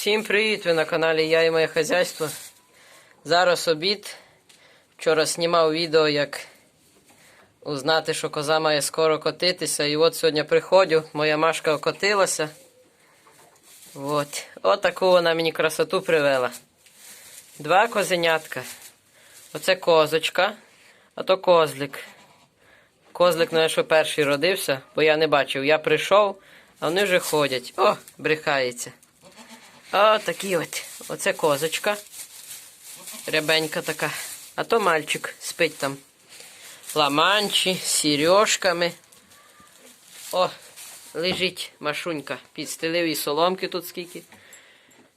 Всім привіт! Ви на каналі Я і моє хазяйство. Зараз обід. Вчора знімав відео, як узнати, що коза має скоро котитися. І от сьогодні приходжу, моя машка окотилася. От. От таку вона мені красоту привела. Два козенятка. Оце козочка, а то козлик. Козлик, ну, що перший родився, бо я не бачив. Я прийшов, а вони вже ходять. О, брехається. О, такі от. Оце козочка. Рябенька така. А то мальчик спить там. Ламанчі, сережками. О, лежить машунька. Підстелив їй соломки тут скільки.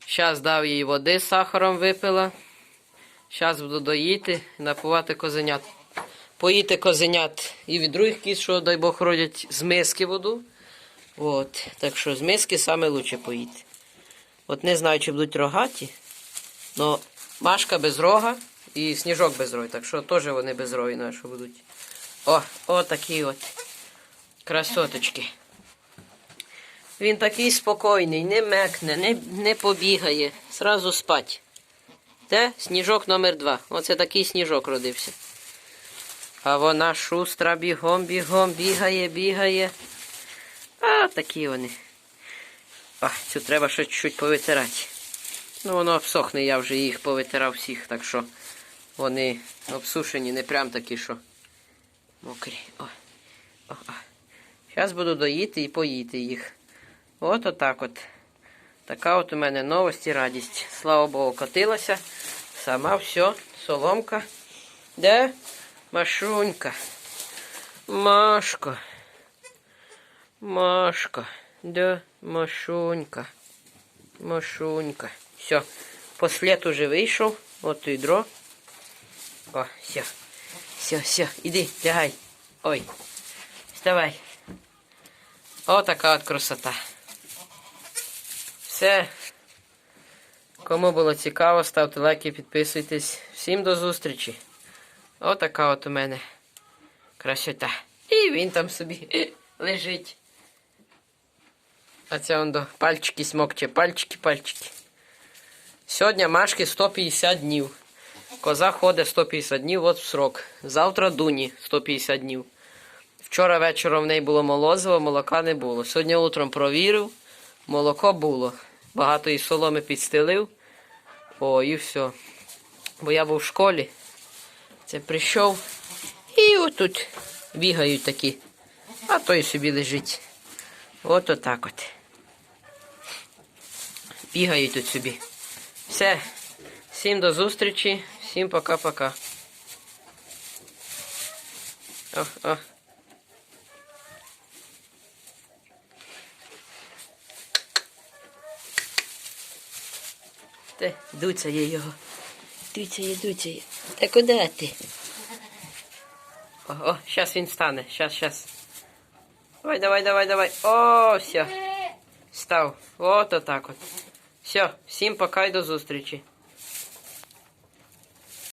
Щас дав їй води з сахаром випила. Щас буду доїти, напувати козенят. Поїти козенят і від других кіз, що, дай Бог, родять з миски воду. От. Так що з миски саме лучше поїти. От не знаю, чи будуть рогаті, але Машка без рога і сніжок без рою. Так що теж вони без рою наші будуть. О, о такі от красоточки. Він такий спокійний, не мекне, не, не побігає. Сразу спать. Де? Сніжок номер два. Оце такий сніжок родився. А вона шустра бігом, бігом, бігає, бігає. А, такі вони. А, цю треба ще чуть-чуть повитирати. Ну, воно обсохне, я вже їх повитирав всіх, так що вони обсушені, не прям такі, що мокрі. О, о, о. Зараз буду доїти і поїти їх. От отак от. Така от у мене новость і радість. Слава Богу, котилася. Сама все, соломка. Де? Машунька. Машка. Машка. Да, Машунька. Машунька. Все. Послід уже вийшов. От відро. О, все. Все, все. Іди, лягай. Ой. Вставай. О, така от красота. Все. Кому було цікаво, ставте лайки, підписуйтесь. Всім до зустрічі. Отака от у мене красота. І він там собі лежить. А це он до пальчики смокче, пальчики, пальчики. Сьогодні Машки 150 днів. Коза ходить 150 днів, от в срок. Завтра дуні 150 днів. Вчора вечором в неї було молозиво, молока не було. Сьогодні утром провірив, молоко було. Багато і соломи підстелив. О, і все. Бо я був в школі. Це прийшов. І отут бігають такі. А той собі лежить. От отак от. Бігають тут собі. Все. Всім до зустрічі. Всім пока-пока. О, о. Те, дуться є його. Дуться є, є. Та куди ти? О, о, зараз він стане. Щас, щас. Давай, давай, давай, давай. О, все. Став. От отак от. Все, всім пока і до зустрічі.